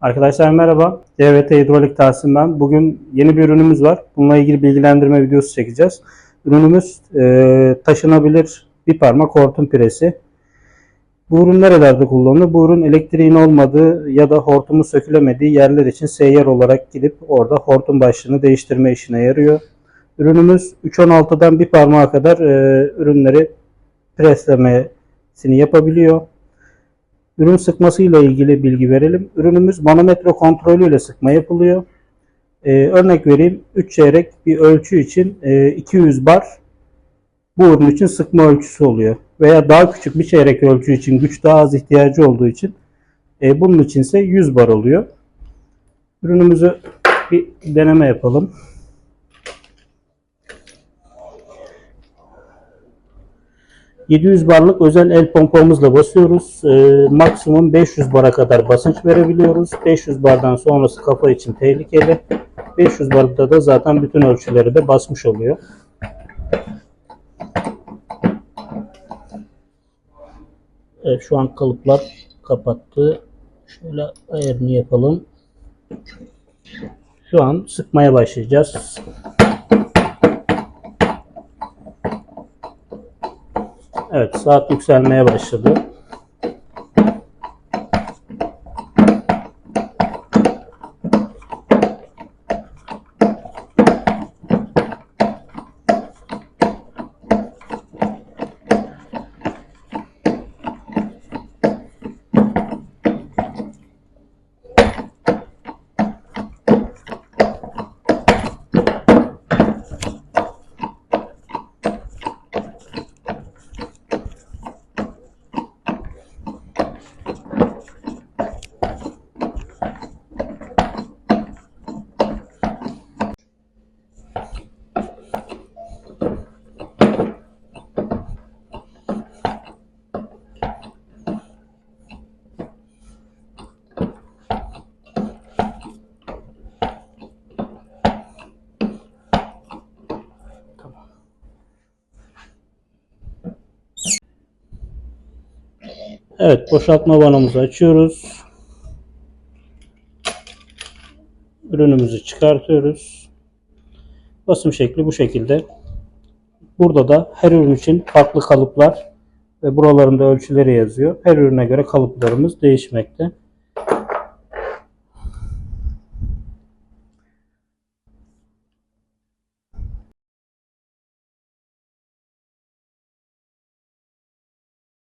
Arkadaşlar merhaba. DVT Hidrolik Tahsin'den. Bugün yeni bir ürünümüz var. Bununla ilgili bilgilendirme videosu çekeceğiz. Ürünümüz e, taşınabilir bir parmak hortum piresi. Bu ürün nerelerde kullanılır? Bu ürün elektriğin olmadığı ya da hortumu sökülemediği yerler için seyyar olarak gidip orada hortum başlığını değiştirme işine yarıyor. Ürünümüz 3.16'dan bir parmağa kadar e, ürünleri preslemesini yapabiliyor. Ürün sıkması ile ilgili bilgi verelim. Ürünümüz manometre kontrolü ile sıkma yapılıyor. Ee, örnek vereyim. 3 çeyrek bir ölçü için e, 200 bar bu ürün için sıkma ölçüsü oluyor. Veya daha küçük bir çeyrek ölçü için güç daha az ihtiyacı olduğu için e, bunun için ise 100 bar oluyor. Ürünümüzü bir deneme yapalım. ...700 barlık özel el pompamızla basıyoruz. Ee, maksimum 500 bara kadar basınç verebiliyoruz. 500 bardan sonrası kafa için tehlikeli. 500 barda da zaten bütün ölçüleri de basmış oluyor. Evet, şu an kalıplar kapattı. Şöyle ayarını yapalım. Şu an sıkmaya başlayacağız. Evet saat yükselmeye başladı. Evet boşaltma vanamızı açıyoruz. Ürünümüzü çıkartıyoruz. Basım şekli bu şekilde. Burada da her ürün için farklı kalıplar ve buralarında ölçüleri yazıyor. Her ürüne göre kalıplarımız değişmekte.